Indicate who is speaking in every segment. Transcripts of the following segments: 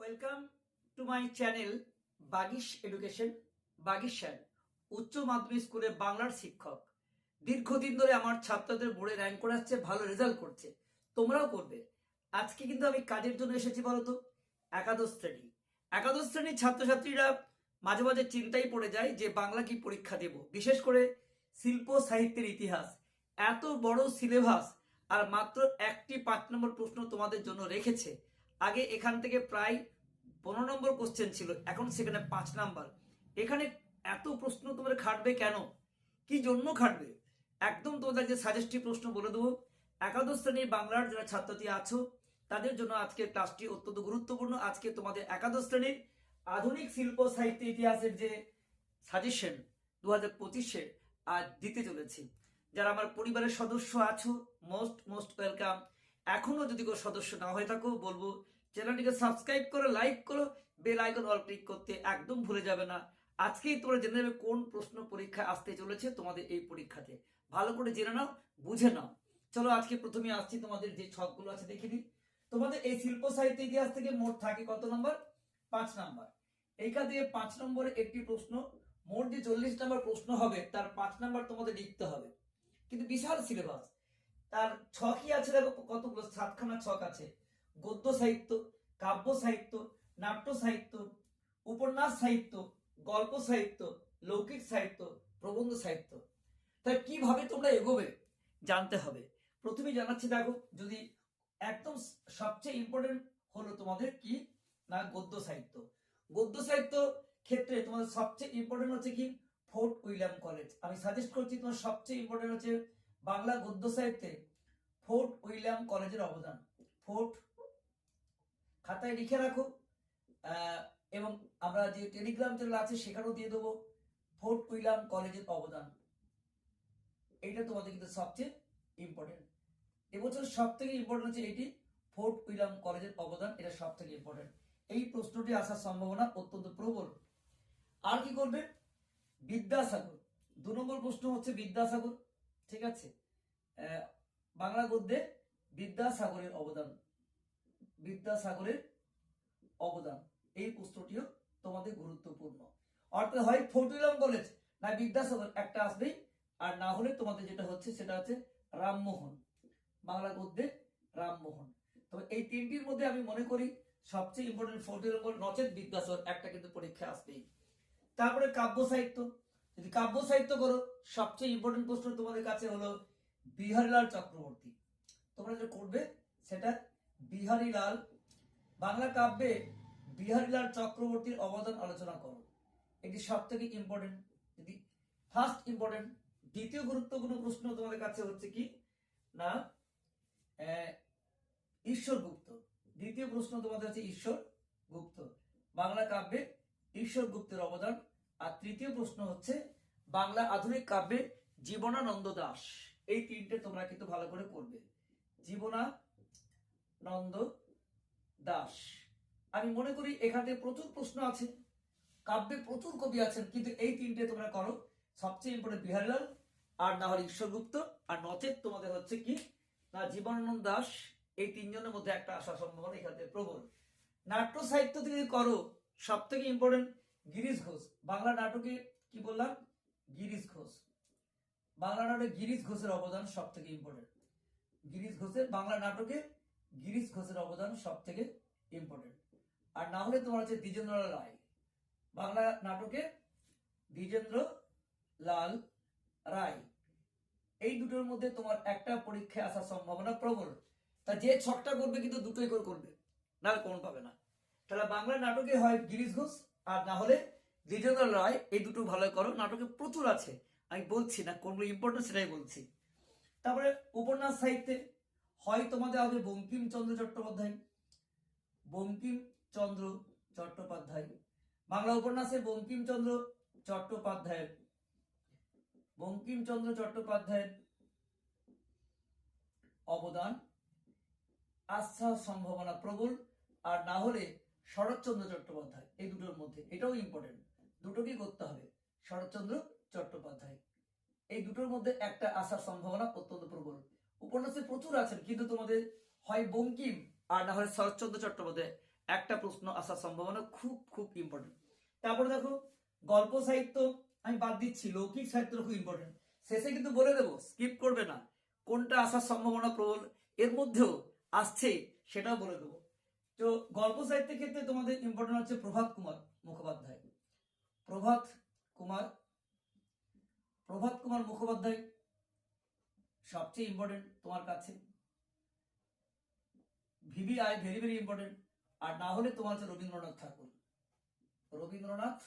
Speaker 1: Welcome to my channel Bagish education Bagish sir উচ্চ মাধ্যমিক স্কুলে বাংলার শিক্ষক। দীর্ঘদিন ধরে আমার ছাত্রদের বোর্ডে র্যাঙ্ক করে আসছে, ভালো রেজাল্ট করছে। তোমরাও করবে। আজকে কিন্তু আমি কাজের জন্য এসেছি বলতো একাদশ শ্রেণি। একাদশ শ্রেণির ছাত্রছাত্রীরা মাঝে মাঝে চিন্তায় পড়ে যায় যে বাংলা কি পরীক্ষা দেব। বিশেষ করে শিল্প, সাহিত্যের ইতিহাস। এত বড় সিলেবাস আর মাত্র একটি পাঁচ নম্বর প্রশ্ন তোমাদের জন্য রেখেছে। আগে এখান থেকে প্রায় পনেরো নম্বর কোশ্চেন ছিল, এখন সেখানে পাঁচ নাম্বার। এখানে এত প্রশ্ন তোমরা খাটবে কেন? কি জন্য খাটবে? একদম তোমাদের যে সাজেস্টিভ প্রশ্ন বলে দেবো। একাদশ শ্রেণির বাংলার যারা ছাত্রছাত্রী আছো, তাদের জন্য আজকের ক্লাসটি অত্যন্ত গুরুত্বপূর্ণ। আজকে তোমাদের একাদশ শ্রেণির আধুনিক শিল্প সাহিত্য ইতিহাসের যে সাজেশন দু হাজার পঁচিশে আজ দিতে চলেছি। যারা আমার পরিবারের সদস্য আছো মোস্ট মোস্ট ওয়েলকাম এখনও যদি কোনো সদস্য না হয়ে থাকো, বলব চ্যানেলটিকে সাবস্ক্রাইব করো লাইক করো বেল আইকন অল ক্লিক করতে একদম ভুলে যাবে না। আজকেই তোমরা জেনে নেবে কোন প্রশ্ন পরীক্ষা আসতে চলেছে তোমাদের এই পরীক্ষাতে। ভালো করে জেনে নাও, বুঝে নাও। চলো আজকে প্রথমে আসছি তোমাদের যে ছকগুলো আছে দেখে দিই তোমাদের এই শিল্প সাহিত্য ইতিহাস থেকে মোট থাকে কত নম্বর? পাঁচ নাম্বার। এইখান থেকে পাঁচ নম্বরে একটি প্রশ্ন, মোট যে চল্লিশ নম্বর প্রশ্ন হবে, তার পাঁচ নম্বর তোমাদের লিখতে হবে। কিন্তু বিশাল সিলেবাস তার ছকই আছে দেখো, কতগুলো? সাতখানা ছক আছে। গদ্য সাহিত্য, কাব্য সাহিত্য, নাট্য সাহিত্য, উপন্যাস সাহিত্য, গল্প সাহিত্য, লৌকিক সাহিত্য, প্রবন্ধ সাহিত্য। তাই কীভাবে তোমরা এগোবে জানতে হবে। প্রথমে জানাচ্ছি, দেখো, যদি একদম সবচেয়ে ইম্পর্টেন্ট হলো তোমাদের কি? না, গদ্য সাহিত্য। গদ্য সাহিত্য ক্ষেত্রে তোমাদের সবচেয়ে ইম্পর্টেন্ট হচ্ছে কি? ফোর্ট উইলিয়াম কলেজ আমি সাজেস্ট করছি তোমার সবচেয়ে ইম্পর্টেন্ট হচ্ছে বাংলা গদ্য সাহিত্যে ফোর্ট উইলিয়াম কলেজের অবদান। ফোর্ট খাতায় লিখে রাখো এবং আমরা যে টেলিগ্রাম চ্যানেল আছে সেখানেও দিয়ে দেবো ফোর্ট উইলিয়াম কলেজের অবদান। এইটা তোমাদের কিন্তু সবচেয়ে ইম্পর্টেন্ট এবছর সব থেকে ইম্পর্টেন্ট হচ্ছে এটি ফোর্ট উইলিয়াম কলেজের অবদান, এটা সব থেকে ইম্পর্টেন্ট এই প্রশ্নটি আসার সম্ভাবনা অত্যন্ত প্রবল। আর কি করবে? বিদ্যাসাগর। দু নম্বর প্রশ্ন হচ্ছে বিদ্যাসাগর। ঠিক আছে? বাংলা গদ্যে বিদ্যাসাগরের অবদান বিদ্যাসাগরের অবদান। এই প্রশ্নটিও তোমাদের গুরুত্বপূর্ণ। অর্থাৎ হয় ফোর্ট কলেজ। না, বিদ্যাসাগর একটা আসবেই, আর না হলে তোমাদের যেটা হচ্ছে সেটা হচ্ছে রামমোহন। বাংলা গদ্যে রামমোহন। তবে এই তিনটির মধ্যে আমি মনে করি সবচেয়ে ইম্পর্টেন্ট ফোর্ট কলেজ, নচেত বিদ্যাসাগর, একটা কিন্তু পরীক্ষা আসবেই। তারপরে কাব্য সাহিত্য। যদি কাব্য সাহিত্য করো, সবচেয়ে ইম্পর্টেন্ট প্রশ্ন তোমাদের কাছে হলো বিহারীলাল চক্রবর্তী। তোমরা যেটা করবে, সেটা বিহারীলাল, বাংলা কাব্যে বিহারীলাল চক্রবর্তীর অবদান আলোচনা করো। এটি সব থেকে ইম্পর্টেন্ট যদি ফার্স্ট ইম্পর্টেন্ট দ্বিতীয় গুরুত্বপূর্ণ প্রশ্ন তোমাদের কাছে হচ্ছে কি? না ঈশ্বর গুপ্ত। দ্বিতীয় প্রশ্ন তোমাদের হচ্ছে ঈশ্বর গুপ্ত। বাংলা কাব্যে ঈশ্বর গুপ্তের অবদান আর তৃতীয় প্রশ্ন হচ্ছে, বাংলা আধুনিক কাব্যে জীবনানন্দ দাস। এই তিনটে তোমরা কিন্তু ভালো করে করবে জীবনানন্দ দাস। আমি মনে করি এখান প্রচুর প্রশ্ন আছে, কাব্যে প্রচুর কবি আছেন, কিন্তু এই তিনটে তোমরা করো। সবচেয়ে ইম্পর্টেন্ট বিহারীলাল আর না হলে ঈশ্বরগুপ্ত আর নচেত তোমাদের হচ্ছে কি, না, জীবনানন্দ দাস, এই তিনজনের মধ্যে একটা আসার সম্ভাবনা এখান থেকে প্রবল। নাট্য সাহিত্য তুমি করো সব থেকে ইম্পর্টেন্ট গিরিশ ঘোষ। বাংলা নাটকে কি বললাম? গিরিশ ঘোষ। বাংলা নাটকে গিরিশ ঘোষের অবদান সব থেকে ইম্পর্টেন্ট গিরিশ ঘোষের বাংলা নাটকে গিরিশ ঘোষের অবদান সব থেকে ইম্পর্টেন্ট আর না হলে তোমার হচ্ছে দ্বিজেন্দ্র রায়। বাংলা নাটকে দ্বিজেন্দ্র লাল রায়। এই দুটোর মধ্যে তোমার একটা পরীক্ষায় আসার সম্ভাবনা প্রবল। তা যে ছকটা করবে কিন্তু দুটোই করে করবে। না কোন পাবে না। তাহলে বাংলা নাটকে হয় গিরিশ ঘোষ আর না হলে দ্বিজেন্দ্র রায় এই দুটো ভালো করো, নাটকে প্রচুর আছে। আমি বলছি না কোনগুলো ইম্পর্টেন্ট সেটাই বলছি। তারপরে উপন্যাস সাহিত্যে হয় তোমাদের হবে বঙ্কিমচন্দ্র চট্টোপাধ্যায়। বঙ্কিমচন্দ্র চট্টোপাধ্যায়। বাংলা উপন্যাসে বঙ্কিমচন্দ্র চট্টোপাধ্যায়ের বঙ্কিমচন্দ্র চট্টোপাধ্যায়ের অবদান আস্থার সম্ভাবনা প্রবল, আর না হলে শরৎচন্দ্র চট্টোপাধ্যায়, এই দুটোর মধ্যে। এটাও ইম্পর্টেন্ট দুটোকেই করতে হবে, শরৎচন্দ্র চট্টোপাধ্যায়। এই দুটোর মধ্যে একটা আসার সম্ভাবনা অত্যন্ত প্রবল। উপন্যাসে প্রচুর আছেন, কিন্তু তোমাদের হয় বঙ্কিম আর না হলে শরৎচন্দ্র চট্টোপাধ্যায়। একটা প্রশ্ন আসার সম্ভাবনা খুব খুব ইম্পর্টেন্ট তারপরে দেখো, গল্প সাহিত্য আমি বাদ দিচ্ছি, লৌকিক সাহিত্য খুব ইম্পর্টেন্ট শেষে কিন্তু বলে দেবো স্কিপ করবে না। কোনটা আসার সম্ভাবনা প্রবল, এর মধ্যেও আসছে, সেটাও বলে দেবো। তো গল্প সাহিত্যের ক্ষেত্রে তোমাদের ইম্পর্টেন্ট হচ্ছে প্রভাত কুমার মুখোপাধ্যায়। প্রভাত কুমার প্রভাত কুমার মুখোপাধ্যায় সবচেয়ে ইম্পর্টেন্ট তোমার কাছে। ভিভিআই ভেরি ভেরি ইম্পর্টেন্ট আর না হলে তোমার হচ্ছে রবীন্দ্রনাথ ঠাকুর। রবীন্দ্রনাথ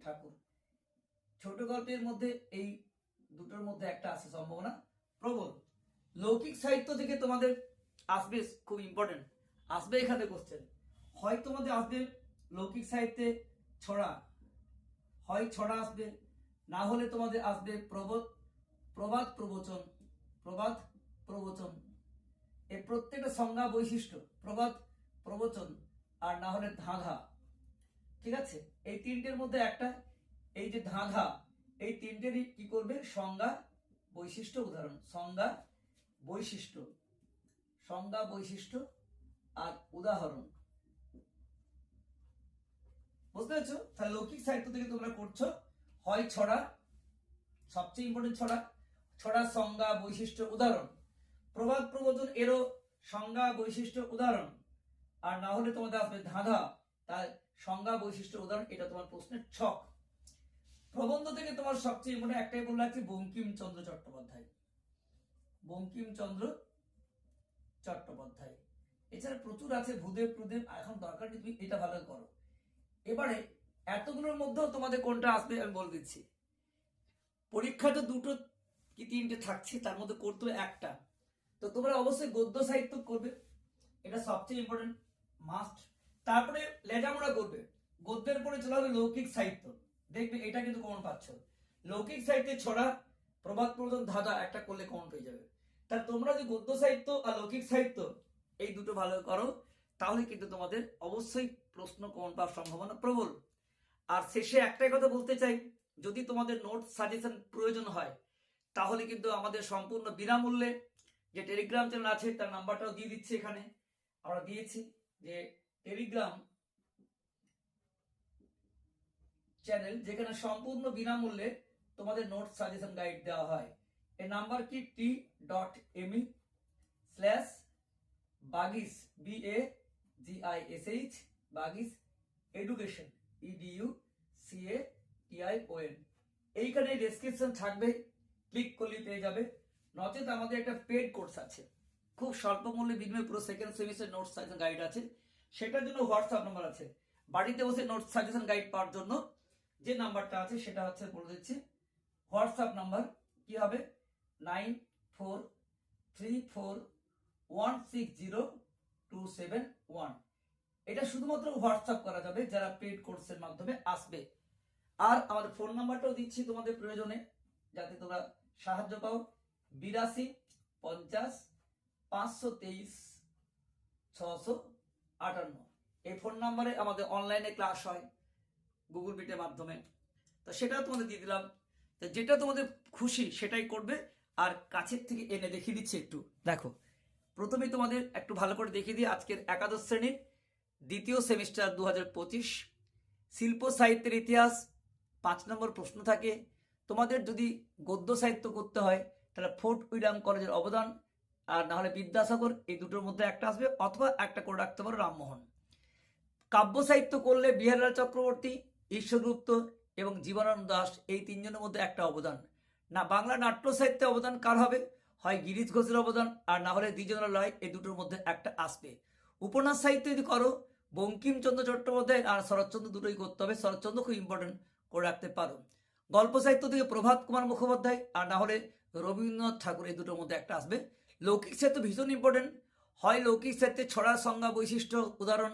Speaker 1: ঠাকুর। ছোট গল্পের মধ্যে এই দুটোর মধ্যে একটা আছে সম্ভাবনা। প্রবল। লৌকিক সাহিত্য থেকে তোমাদের আসবে খুব ইম্পর্টেন্ট আসবে এখানে কোশ্চেন হয় তোমাদের আসবে লৌকিক সাহিত্যে ছড়া, হয় ছড়া আসবে, না হলে তোমাদের আসবে প্রবোধ প্রবাদ প্রবচন প্রবাদ প্রবচন। এই প্রত্যেকটা সংজ্ঞা বৈশিষ্ট্য, প্রবাদ প্রবচন, আর না হলে ধাঁধা। ঠিক আছে? এই তিনটের মধ্যে একটা, এই যে ধাঁধা, এই তিনটেরই কি করবে? সংজ্ঞা বৈশিষ্ট্য উদাহরণ। সংজ্ঞা বৈশিষ্ট্য। সংজ্ঞা বৈশিষ্ট্য আর উদাহরণ। বুঝতে পেরেছ? তাহলে লৌকিক সাহিত্য থেকে তোমরা করছ, হয় ছড়া, সবচেয়ে ইম্পর্টেন্ট ছড়া ছড়ার সংজ্ঞা বৈশিষ্ট্য উদাহরণ। প্রবাদ প্রবচন এরও সংজ্ঞা বৈশিষ্ট্য উদাহরণ। আর না হলে তোমাদের আসবে ধাঁধা, তার সংজ্ঞা বৈশিষ্ট্য উদাহরণ, এটা তোমার প্রশ্নের ছক। প্রবন্ধ থেকে তোমার সবচেয়ে মনে একটাই বলে রাখছি বঙ্কিমচন্দ্র চট্টোপাধ্যায়। বঙ্কিমচন্দ্র চট্টোপাধ্যায়। এছাড়া প্রচুর আছে ভূদেব প্রদেব এখন দরকার নেই তুমি এটা ভালো করো এবারে এতগুলোর মধ্যেও তোমাদের কোনটা আসবে আমি বলে দিচ্ছি। পরীক্ষা তো দুটো কি তিনটে থাকছে, তার মধ্যে করতে একটা। তো তোমরা অবশ্যই গদ্য সাহিত্য করবে, এটা সবচেয়ে ইম্পর্টেন্ট মাস্ট তারপরে লেজামোড়া করবে, গদ্যের পরে চলে হবে লৌকিক সাহিত্য। দেখবে এটা কিন্তু কমন পাচ্ছ। লৌকিক সাহিত্যে ছড়া প্রবাদ ধাঁধা একটা করলে কমন পেয়ে যাবে। তা তোমরা যে গদ্য সাহিত্য আর লৌকিক সাহিত্য এই দুটো ভালো করো, তাহলে কিন্তু তোমাদের অবশ্যই প্রশ্ন কমন পাওয়ার সম্ভাবনা প্রবল। আর শেষে একটাই কথা বলতে চাই, যদি তোমাদের নোট সাজেশন প্রয়োজন হয়, তাহলে কিন্তু আমাদের সম্পূর্ণ বিনামূল্যে যে টেলিগ্রাম চ্যানেল আছে, তার নাম্বারটাও দিয়ে দিচ্ছি এখানে। আমরা দিয়েছি যে টেলিগ্রাম চ্যানেল যেখানে সম্পূর্ণ বিনামূল্যে তোমাদের নোট সাজেশন গাইড দেওয়া হয়। এর নাম্বার কি T dot ME slash Bagish B A G I S H Bagish education EDU C A T I O N এইখানে ডেসক্রিপশন থাকবে ক্লিক করলে পেয়ে যাবে। নচেত আমাদের একটা পেড কোর্স আছে। খুব স্বল্প মূল্যে বিনিময়ে পুরো second semester note suggestion guide আছে। সেটার জন্য হোয়াটসঅ্যাপ নাম্বার আছে। বাড়িতে বসে নোট সাজেশন গাইড পাওয়ার জন্য যে নাম্বারটা আছে, সেটা হচ্ছে বলে দিচ্ছি। হোয়াটসঅ্যাপ নাম্বার কি হবে? Nine four three four one six zero two seven one এটা শুধুমাত্র হোয়াটসঅ্যাপ করা যাবে, যারা পেড কোর্সের মাধ্যমে আসবে। আর আমাদের ফোন নাম্বারটাও দিচ্ছি তোমাদের প্রয়োজনে, যাতে তোমরা সাহায্য পাও। বিরাশি, পঞ্চাশ, পাঁচশো তেইশ, ছশো আটান্ন। এই ফোন নাম্বারে আমাদের অনলাইনে ক্লাস হয় গুগল মিটের মাধ্যমে। তো সেটাও তোমাদের দিয়ে দিলাম। তো যেটা তোমাদের খুশি, সেটাই করবে। আর কাছের থেকে এনে দেখিয়ে দিচ্ছি একটু। দেখো প্রথমে তোমাদের একটু ভালো করে দেখিয়ে দিই আজকের একাদশ শ্রেণির দ্বিতীয় সেমিস্টার দু হাজার পঁচিশ। শিল্প, সাহিত্যের ইতিহাস, পাঁচ নম্বর প্রশ্ন থাকে, তোমাদের যদি গদ্য সাহিত্য করতে হয়, তাহলে ফোর্ট উইলিয়াম কলেজের অবদান, আর না হলে বিদ্যাসাগর, এই দুটোর মধ্যে একটা আসবে, অথবা একটা করে রাখতে পারো রামমোহন। কাব্য সাহিত্য করলে বিহারলাল চক্রবর্তী, ঈশ্বরগুপ্ত এবং জীবনানন্দ দাস এই তিনজনের মধ্যে একটা অবদান। না, বাংলা নাট্য সাহিত্যে অবদান কার হবে? হয় গিরিশ ঘোষের অবদান, আর না হলে দ্বিজেন্দ্র রায় এই দুটোর মধ্যে একটা আসবে। উপন্যাস সাহিত্য যদি করো, বঙ্কিমচন্দ্র চট্টোপাধ্যায় আর শরৎচন্দ্র দুটোই করতে হবে। শরৎচন্দ্র খুব ইম্পর্টেন্ট করে রাখতে পারো। গল্প সাহিত্য থেকে প্রভাত কুমার মুখোপাধ্যায়, আর না হলে রবীন্দ্রনাথ ঠাকুর এই দুটোর মধ্যে একটা আসবে। লৌকিক সাহিত্য ভীষণ ইম্পর্টেন্ট হয় লৌকিক সাহিত্যে ছড়ার সংজ্ঞা বৈশিষ্ট্য উদাহরণ,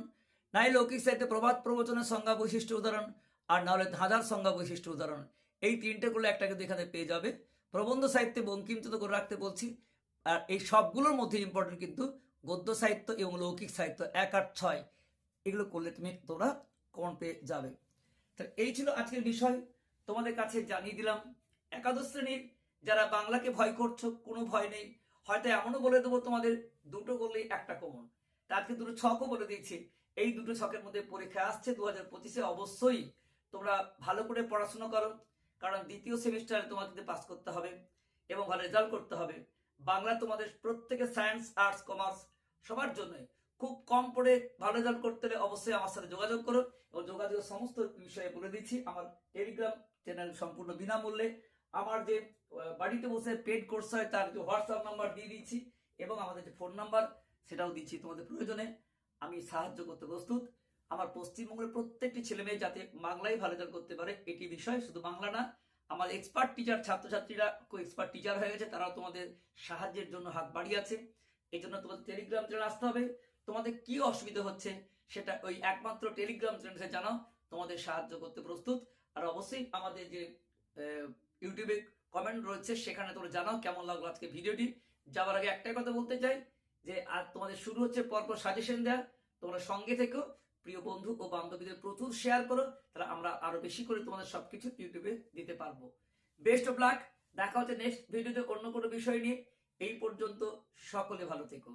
Speaker 1: নাই লৌকিক সাহিত্যে প্রভাত প্রবচনের সংজ্ঞা বৈশিষ্ট্য উদাহরণ, আর না হলে ধাঁধার সংজ্ঞা বৈশিষ্ট্য উদাহরণ। এই তিনটে করলে একটা কিন্তু এখানে পেয়ে যাবে। প্রবন্ধ সাহিত্যে বঙ্কিমচন্দ্র করে রাখতে বলছি, আর এই সবগুলোর মধ্যে ইম্পর্টেন্ট কিন্তু গদ্য সাহিত্য এবং লৌকিক সাহিত্য এক আট ছয়। এগুলো করলে তুমি তোমরা কমন পেয়ে যাবে। তো এই ছিল আজকের বিষয়। তোমাদের কাছে জানিয়ে দিলাম, একাদশ শ্রেণির যারা বাংলাকে ভয় করছ, কোনো ভয় নেই। হয়তো এমনও বলে দেবো, তোমাদের দুটো করলেই একটা কমন আজকে দুটো ছকও বলে দিয়েছি। এই দুটো ছকের মধ্যে পরীক্ষা আসছে দু হাজার পঁচিশে। অবশ্যই তোমরা ভালো করে পড়াশোনা করো। কারণ দ্বিতীয় সেমিস্টারে তোমাদের পাস করতে হবে এবং ভালো রেজাল্ট করতে হবে। বাংলা তোমাদের প্রত্যেকে সায়েন্স আর্টস কমার্স সবার জন্যই। খুব কম পড়ে ভালো রেজাল্ট করতে হলে অবশ্যই আমার সাথে যোগাযোগ করো এবং যোগাযোগের সমস্ত বিষয়ে বলে দিচ্ছি, আমার টেলিগ্রাম চ্যানেল সম্পূর্ণ বিনামূল্যে। আমার যে বাড়িতে বসে পেড কোর্স হয়, তার যে হোয়াটসঅ্যাপ নাম্বার দিয়ে দিচ্ছি এবং আমাদের যে ফোন নাম্বার সেটাও দিচ্ছি তোমাদের প্রয়োজনে। আমি সাহায্য করতে প্রস্তুত। আমার পশ্চিমবঙ্গের প্রত্যেকটি ছেলে মেয়ে যাতে বাংলায় ভালো রেজাল্ট করতে পারে, এটি বিষয় শুধু বাংলা না, আমার এক্সপার্ট টিচার ছাত্রছাত্রীরা এক্সপার্ট টিচার হয়ে গেছে, তারাও তোমাদের সাহায্যের জন্য হাত বাড়িয়েছে এই জন্য তোমাদের টেলিগ্রাম চ্যানেল আসতে হবে। তোমাদের কি অসুবিধা হচ্ছে সেটা ওই একমাত্র টেলিগ্রাম চ্যানেলে জানাও, তোমাদের সাহায্য করতে প্রস্তুত। আর অবশ্যই আমাদের যে ইউটিউবে কমেন্ট রয়েছে, সেখানে তোমরা জানাও কেমন লাগল আজকে ভিডিওটি। যাওয়ার আগে একটাই কথা বলতে চাই, যে আর তোমাদের শুরু হচ্ছে পরপর সাজেশন দেওয়া তোমরা সঙ্গে থেকো। প্রিয় বন্ধু ও বান্ধবীদের প্রচুর শেয়ার করো, তাহলে আমরা আরও বেশি করে তোমাদের সবকিছু ইউটিউবে দিতে পারব। বেস্ট অফ লাক দেখা হচ্ছে নেক্সট ভিডিওতে অন্য কোনো বিষয় নিয়ে। এই পর্যন্ত সকলে ভালো থেকো।